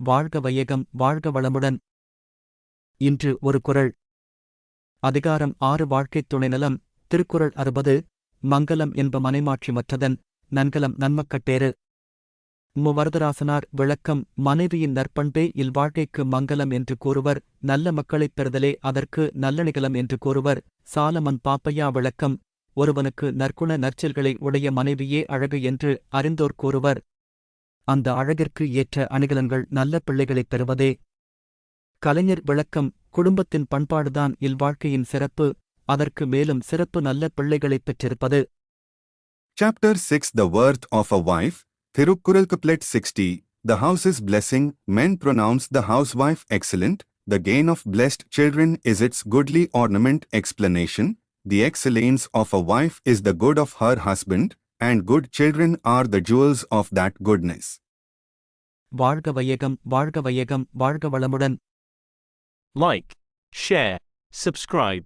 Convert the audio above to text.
வாழ்க வையகம் வாழ்க வளமுடன். இன்று ஒரு குறள் அதிகாரம் ஆறு வாழ்க்கைத் துணைநலம். திருக்குறள் அறுபது மங்கலம் என்ப மனைமாட்சி மற்றதன் நன்கலம் நன்மக்கட்டேறு முவரதராசனார் விளக்கம் மனைவியின் நற்பண்பே இல்வாழ்க்கைக்கு மங்கலம் என்று கூறுவர் நல்ல மக்களைப் பெறுதலே அதற்கு நல்லணிகலம் என்று கூறுவர் சாலமன் பாப்பையா விளக்கம் ஒருவனுக்கு நற்குண நற்செல்களை உடைய மனைவியே அழகு என்று அறிந்தோர் கூறுவர். அந்த அழகிற்கு ஏற்ற அணிகலன்கள் நல்ல பிள்ளைகளைப் பெறுவதே கலைஞர் விளக்கம் குடும்பத்தின் பண்பாடுதான் இல்வாழ்க்கையின் சிறப்பு அதற்கு மேலும் சிறப்பு நல்ல பிள்ளைகளைப் பெற்றிருப்பது chapter six the worth of a wife Thirukkural couplet sixty the house is blessing men pronounce the house wife excellent the gain of blessed children is its goodly ornament explanation. The excellence of a wife is the good of her husband and good children are the jewels of that goodness. வாழ்க வையகம் வாழ்க வையகம் வாழ்க வளமுடன் Like, share, subscribe.